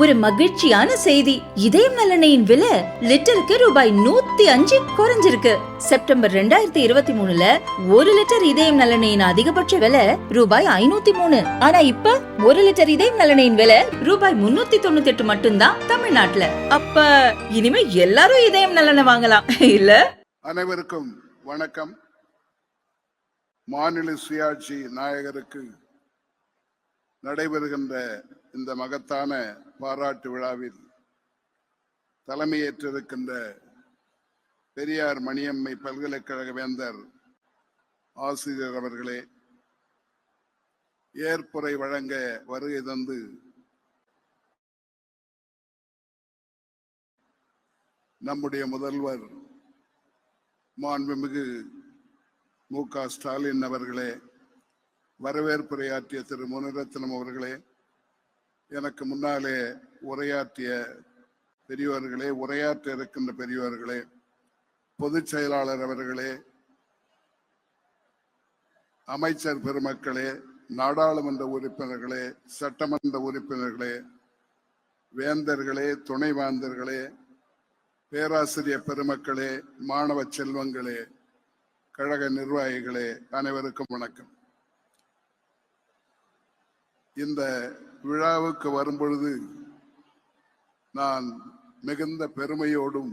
ஒரு மகிழ்ச்சியான செய்தி. இதயம் நலனையின் விலை லிட்டருக்கு ரூபாய் நூத்தி அஞ்சு குறைஞ்சிருக்கு. செப்டம்பர் ரெண்டாயிரத்தி இருபத்தி மூணுல ஒரு லிட்டர் இதயம் நலனையின் அதிகபட்ச விலை ரூபாய் ஐநூத்தி மூணு. ஆனா இப்ப ஒரு லிட்டர் இதயம் நலனையின் விலை ரூபாய் முன்னூத்தி தொண்ணூத்தி எட்டு மட்டும்தான் தமிழ்நாட்டுல. அப்ப இனிமே எல்லாரும் இதயம் நலனை வாங்கலாம். இல்ல? அனைவருக்கும் வணக்கம். மாநில சுயாட்சி நாயகருக்கு நடைபெறுகின்ற இந்த மகத்தான பாராட்டு விழாவில் தலைமையேற்றிருக்கின்ற பெரியார் மணியம்மை பல்கலைக்கழக வேந்தர் ஆசிரியர் அவர்களே ஏற்புரை வழங்க வருகை தந்து நம்முடைய முதல்வர் மாண்புமிகு மு க ஸ்டாலின் அவர்களே வரவேற்புரையாற்றிய திரு முனிரத்னம் அவர்களே எனக்கு முன்னாலே உரையாற்றிய பெரியவர்களே உரையாற்ற இருக்கின்ற பெரியவர்களே பொதுச் செயலாளர் அவர்களே அமைச்சர் பெருமக்களே நாடாளுமன்ற உறுப்பினர்களே சட்டமன்ற உறுப்பினர்களே வேந்தர்களே துணை வேந்தர்களே பேராசிரியர் பெருமக்களே மாணவ செல்வங்களே கழக நிர்வாகிகளே அனைவருக்கும் வணக்கம். இந்த விழாவுக்கு வரும்பொழுது நான் மிகுந்த பெருமையோடும்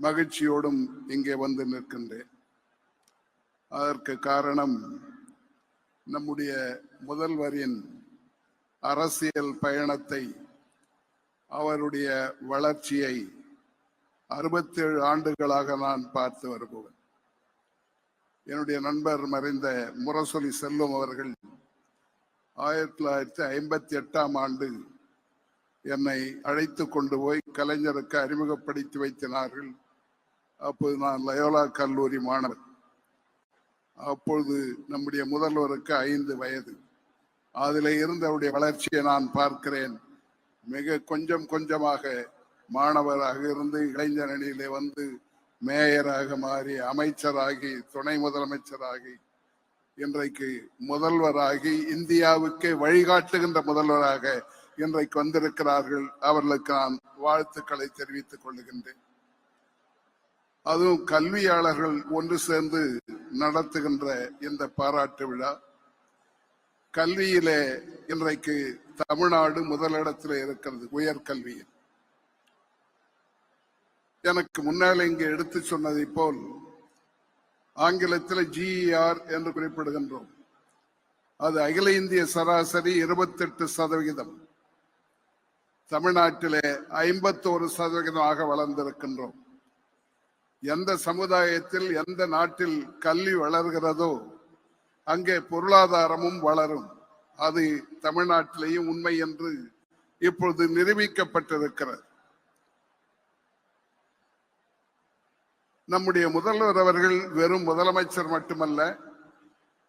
மகிழ்ச்சியோடும் இங்கே வந்து நிற்கின்றேன். அதற்கு காரணம் நம்முடைய முதல்வரின் அரசியல் பயணத்தை அவருடைய வளர்ச்சியை அறுபத்தேழு ஆண்டுகளாக நான் பார்த்து வருபவன். என்னுடைய நண்பர் மறைந்த முரசொலி செல்வம் அவர்கள் ஆயிரத்தி தொள்ளாயிரத்தி ஐம்பத்தி எட்டாம் ஆண்டு என்னை அழைத்து கொண்டு போய் கலைஞருக்கு அறிமுகப்படுத்தி வைத்தினார்கள். அப்போது நான் லயோலா கல்லூரி மாணவர். அப்பொழுது நம்முடைய முதல்வருக்கு ஐந்து வயது. அதில் இருந்தவருடைய வளர்ச்சியை நான் பார்க்கிறேன். மிக கொஞ்சம் கொஞ்சமாக மாணவராக இருந்து இளைஞர் அணியிலே வந்து மேயராக மாறி அமைச்சராகி துணை முதலமைச்சராகி இன்றைக்கு முதல்வராகி இந்தியாவுக்கே வழிகாட்டுகின்ற முதல்வராக இன்றைக்கு வந்திருக்கிறார்கள். அவர்களுக்கு நான் வாழ்த்துக்களை தெரிவித்துக் கொள்ளுகின்றேன் அதுவும் கல்வியாளர்கள் ஒன்று சேர்ந்து நடத்துகின்ற இந்த பாராட்டு விழா. கல்வியிலே இன்றைக்கு தமிழ்நாடு முதலிடத்தில் இருக்கிறது உயர்கல்வியில் எனக்கு முன்னால் இங்கே எடுத்து சொன்னதை போல் ஆங்கிலத்தில் ஜிஇஆர் என்று குறிப்பிடுகின்றோம். அது அகில இந்திய சராசரி இருபத்தெட்டு சதவிகிதம். தமிழ்நாட்டிலே ஐம்பத்தோரு சதவிகிதமாக வளர்ந்திருக்கின்றோம். எந்த சமுதாயத்தில் எந்த நாட்டில் கல்வி வளர்கிறதோ அங்கே பொருளாதாரமும் வளரும். அது தமிழ்நாட்டிலேயும் உண்மை என்று இப்பொழுது நிரூபிக்கப்பட்டிருக்கிறது. நம்முடைய முதல்வர் அவர்கள் வெறும் முதலமைச்சர் மட்டுமல்ல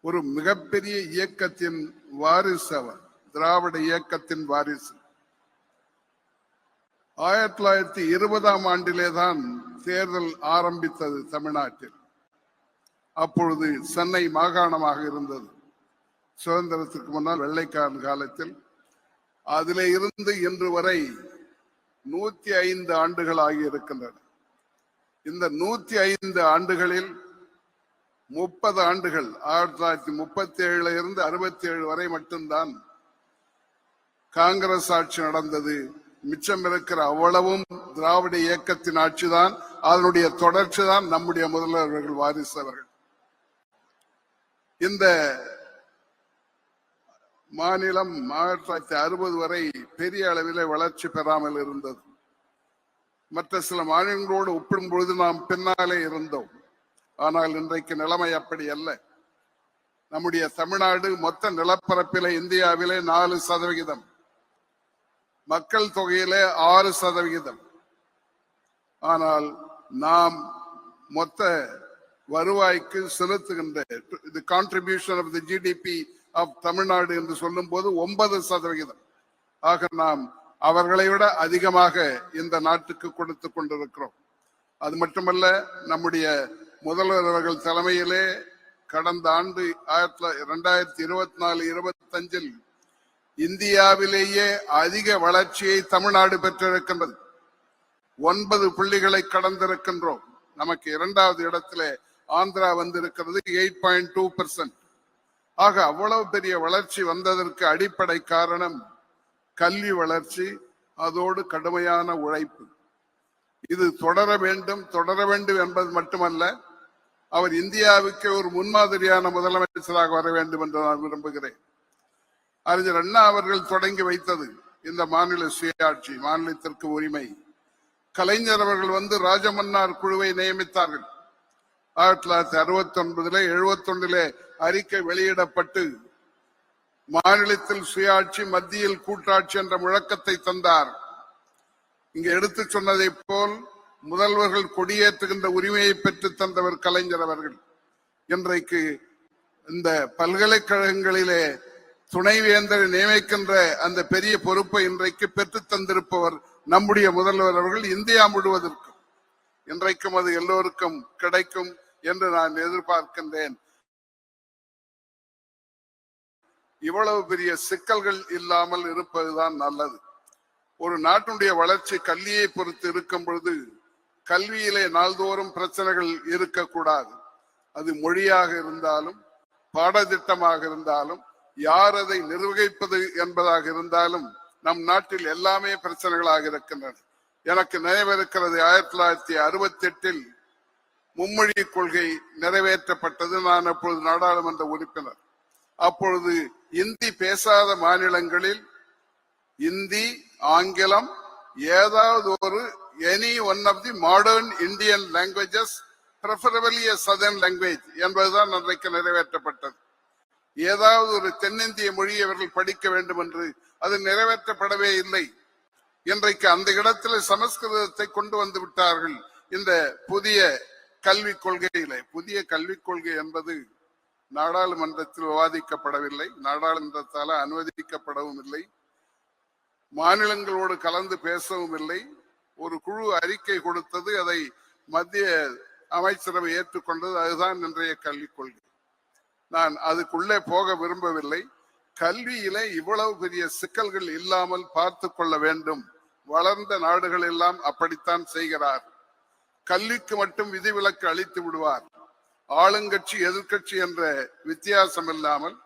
ஒரு மிகப்பெரிய இயக்கத்தின் வாரிசு அவர் திராவிட இயக்கத்தின் வாரிசு. ஆயிரத்தி தொள்ளாயிரத்தி இருபதாம் ஆண்டிலே தான் தேர்தல் ஆரம்பித்தது தமிழ்நாட்டில். அப்பொழுது சென்னை மாகாணமாக இருந்தது. சுதந்திரத்துக்கு முன்னால் வெள்ளைக்காரன் காலத்தில். அதிலே இருந்து இன்று வரை நூத்தி ஐந்து ஆண்டுகள் ஆகி இருக்கின்றன இந்த நூத்தி ஐந்து ஆண்டுகளில் முப்பது ஆண்டுகள் ஆயிரத்தி தொள்ளாயிரத்தி முப்பத்தி ஏழுல இருந்து அறுபத்தி ஏழு வரை மட்டும்தான் காங்கிரஸ் ஆட்சி நடந்தது. மிச்சம் இருக்கிற அவ்வளவும் திராவிட இயக்கத்தின் ஆட்சிதான். அதனுடைய தொடர்ச்சி தான் நம்முடைய முதல்வர்கள் வாரிசு அவர்கள். இந்த மாநிலம் ஆயிரத்தி தொள்ளாயிரத்தி அறுபது வரை பெரிய அளவிலே வளர்ச்சி பெறாமல் இருந்தது. மற்ற சில மாநிலங்களோடு ஒப்பிடும் பொழுது நாம் பின்னாலே இருந்தோம். ஆனால் இன்றைக்கு நிலைமை அப்படி அல்ல. நம்முடைய தமிழ்நாடு மொத்த நிலப்பரப்பில இந்தியாவிலே நாலு சதவிகிதம். மக்கள் தொகையிலே ஆறு சதவிகிதம். ஆனால் நாம் மொத்த வருவாய்க்கு செலுத்துகின்ற இது contribution of the GDP of Tamil Nadu என்று சொல்லும் போது ஒன்பது சதவிகிதம். ஆக நாம் அவர்களை விட அதிகமாக இந்த நாட்டுக்கு கொடுத்து கொண்டிருக்கிறோம். அது மட்டுமல்ல நம்முடைய முதல்வர் அவர்கள் தலைமையிலே கடந்த ஆண்டு ஆயிரத்தி இரண்டாயிரத்தி இருபத்தி நாலு இருபத்தஞ்சில் இந்தியாவிலேயே அதிக வளர்ச்சியை தமிழ்நாடு பெற்றிருக்கின்றது. ஒன்பது புள்ளிகளை கடந்திருக்கின்றோம். நமக்கு இரண்டாவது இடத்துல ஆந்திரா வந்திருக்கிறது எயிட் பாயிண்ட் டூ ஆக அவ்வளவு பெரிய வளர்ச்சி வந்ததற்கு அடிப்படை காரணம் கல்வி வளர்ச்சி அதோடு கடுமையான உழைப்பு. இது தொடர வேண்டும் தொடர வேண்டும் என்பது மட்டுமல்ல அவர் இந்தியாவுக்கு ஒரு முன்மாதிரியான முதலமைச்சராக வர வேண்டும் என்று நான் விரும்புகிறேன். அறிஞர் அண்ணா அவர்கள் தொடங்கி வைத்தது இந்த மாநில சுயாட்சி மாநிலத்திற்கு உரிமை. கலைஞர் அவர்கள் வந்து ராஜமன்னார் குழுவை நியமித்தார்கள். ஆயிரத்தி தொள்ளாயிரத்தி அறுபத்தி ஒன்பதுல எழுபத்தி ஒன்றிலே அறிக்கை வெளியிடப்பட்டு மாநிலத்தில் சுயாட்சி மத்தியில் கூட்டாட்சி என்ற முழக்கத்தை தந்தார். இங்கு எடுத்து சொன்னதை போல் முதல்வர்கள் கொடியேற்றுகின்ற உரிமையை பெற்று தந்தவர் கலைஞர் அவர்கள். இன்றைக்கு இந்த பல்கலைக்கழகங்களிலே துணைவேந்தரை நியமிக்கின்ற அந்த பெரிய பொறுப்பை இன்றைக்கு பெற்று தந்திருப்பவர் நம்முடைய முதல்வர் அவர்கள் இந்தியா முழுவதற்கும். இன்றைக்கும் அது எல்லோருக்கும் கிடைக்கும் என்று நான் எதிர்பார்க்கின்றேன். இவ்வளவு பெரிய சிக்கல்கள் இல்லாமல் இருப்பதுதான் நல்லது. ஒரு நாட்டினுடைய வளர்ச்சி கல்வியை பொறுத்து இருக்கும் பொழுது கல்வியிலே நாள்தோறும் பிரச்சனைகள் இருக்கக்கூடாது. அது மொழியாக இருந்தாலும் பாடத்திட்டமாக இருந்தாலும் யார் அதை நிர்வகிப்பது என்பதாக இருந்தாலும் நம் நாட்டில் எல்லாமே பிரச்சனைகளாக இருக்கின்றன. எனக்கு நினைவிருக்கிறது ஆயிரத்தி தொள்ளாயிரத்தி அறுபத்தி எட்டில் மும்மொழி கொள்கை நிறைவேற்றப்பட்டது. நான் அப்பொழுது நாடாளுமன்ற உறுப்பினர். அப்பொழுது இந்தி பேசாத மாநிலங்களில் இந்தி ஆங்கிலம் ஏதாவது ஒரு any one of the modern Indian languages preferably southern language என்பதுதான் அன்றைக்கு நிறைவேற்றப்பட்டது. ஏதாவது ஒரு தென்னிந்திய மொழியை அவர்கள் படிக்க வேண்டும் என்று அது நிறைவேற்றப்படவே இல்லை. இன்றைக்கு அந்த இடத்துல சமஸ்கிருதத்தை கொண்டு வந்து விட்டார்கள். இந்த புதிய கல்விக் கொள்கையிலே புதிய கல்விக் கொள்கை என்பது நாடாளுமன்றத்தில் விவாதிக்கப்படவில்லை. நாடாளுமன்றத்தால் அனுமதிக்கப்படவும் இல்லை. மாநிலங்களோடு கலந்து பேசவும் இல்லை. ஒரு குழு அறிக்கை கொடுத்தது அதை மத்திய அமைச்சரவை ஏற்றுக்கொண்டது. அதுதான் இன்றைய கல்விக் கொள்கை. நான் அதுக்குள்ளே போக விரும்பவில்லை. கல்வியிலே இவ்வளவு பெரிய சிக்கல்கள் இல்லாமல் பார்த்து கொள்ள வேண்டும். வளர்ந்த நாடுகள் எல்லாம் அப்படித்தான் செய்கிறார். கல்விக்கு மட்டும் விதிவிலக்கு அளித்து விடுவார். ஆளுங்கட்சி எதிர்க்கட்சி என்ற வித்தியாசம் இல்லாமல்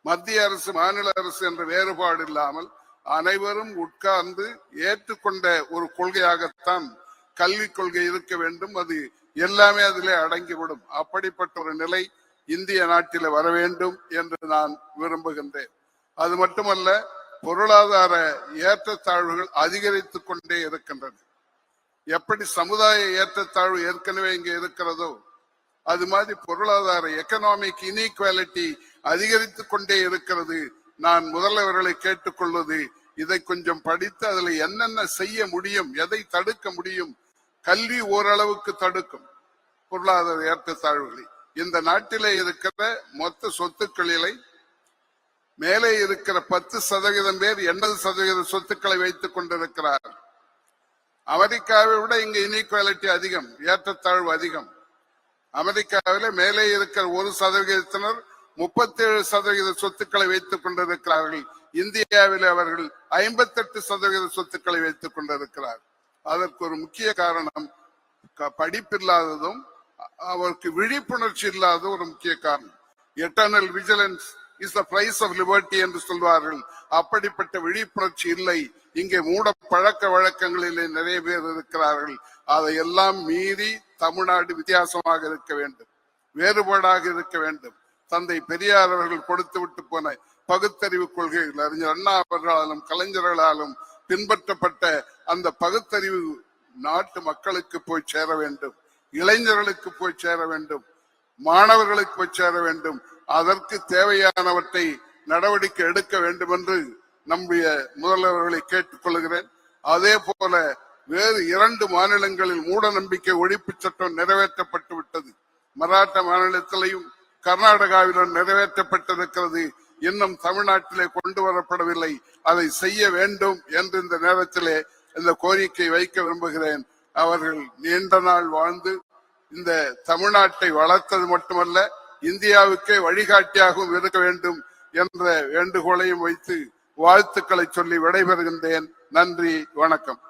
மத்திய அரசு மாநில அரசு என்ற வேறுபாடு இல்லாமல் அனைவரும் உட்கார்ந்து ஏற்றுக்கொண்ட ஒரு கொள்கையாகத்தான் கல்விக் கொள்கை இருக்க வேண்டும். அது எல்லாமே அதிலே அடங்கிவிடும். அப்படிப்பட்ட ஒரு நிலை இந்திய நாட்டில் வர வேண்டும் என்று நான் விரும்புகின்றேன். அது மட்டுமல்ல பொருளாதார ஏற்றத்தாழ்வுகள் அதிகரித்துக் கொண்டே இருக்கின்றன. எப்படி சமுதாய ஏற்றத்தாழ்வு ஏற்கனவே இங்கே இருக்கிறதோ அது மாதிரி பொருளாதார எக்கனாமிக் இனீக்வாலிட்டி அதிகரித்து கொண்டே இருக்கிறது. நான் முதல்வர்களை கேட்டுக்கொள்வது இதை கொஞ்சம் படித்து அதுல என்னென்ன செய்ய முடியும் எதை தடுக்க முடியும் கல்வி ஓரளவுக்கு தடுக்கும். பொருளாதார ஏற்றத்தாழ்வுகளை. இந்த நாட்டிலே இருக்கிற மொத்த சொத்துக்களிலே மேலே இருக்கிற பத்து சதவீதம் பேர் எண்பது சதவீத சொத்துக்களை வைத்துக் கொண்டிருக்கிறார். அமெரிக்காவை விட இங்க இனீக்வாலிட்டி அதிகம் ஏற்றத்தாழ்வு அதிகம். அமெரிக்காவில மேலே இருக்கிற ஒரு சதவிகிதத்தினர் முப்பத்தி ஏழு சதவீத சொத்துக்களை வைத்துக் கொண்டிருக்கிறார்கள். இந்தியாவில் அவர்கள் ஐம்பத்தெட்டு சதவீத சொத்துக்களை வைத்துக் கொண்டிருக்கிறார். அதற்கு ஒரு முக்கிய காரணம் படிப்பில்லாததும் அவருக்கு விழிப்புணர்ச்சி இல்லாத ஒரு முக்கிய காரணம். Eternal vigilance is the price of liberty என்று சொல்வார்கள். அப்படிப்பட்ட விழிப்புணர்ச்சி இல்லை. இங்கே மூட பழக்க வழக்கங்களிலே நிறைய பேர் இருக்கிறார்கள். அதையெல்லாம் மீறி தமிழ்நாடு வித்தியாசமாக இருக்க வேண்டும். வேறுபாடாக இருக்க வேண்டும். தந்தை பெரியார் அவர்கள் கொடுத்து விட்டு போன பகுத்தறிவு கொள்கைகள் அறிஞர் அண்ணா அவர்களாலும் கலைஞர்களாலும் பின்பற்றப்பட்ட அந்த பகுத்தறிவு நாட்டு மக்களுக்கு போய் சேர வேண்டும். இளைஞர்களுக்கு போய் சேர வேண்டும். மாணவர்களுக்கு போய் சேர வேண்டும். அதற்கு தேவையானவற்றை நடவடிக்கை எடுக்க வேண்டும் என்று நம்முடைய முதல்வர்களை கேட்டுக்கொள்கிறேன். அதே போல வேறு இரண்டு மாநிலங்களில் மூட நம்பிக்கை ஒழிப்பு சட்டம் நிறைவேற்றப்பட்டு விட்டது. மராட்டா மாநிலத்திலையும் கர்நாடகாவிலும் நிறைவேற்றப்பட்டிருக்கிறது. இன்னும் தமிழ்நாட்டிலே கொண்டு வரப்படவில்லை. அதை செய்ய வேண்டும் என்று இந்த நேரத்திலே இந்த கோரிக்கை வைக்க விரும்புகிறேன். அவர்கள் நீண்ட நாள் வாழ்ந்து இந்த தமிழ்நாட்டை வளர்த்தது மட்டுமல்ல இந்தியாவுக்கே வழிகாட்டியாகவும் இருக்க வேண்டும் என்ற வேண்டுகோளையும் வைத்து வாழ்த்துக்களை சொல்லி விடைபெறுகின்றேன். நன்றி வணக்கம்.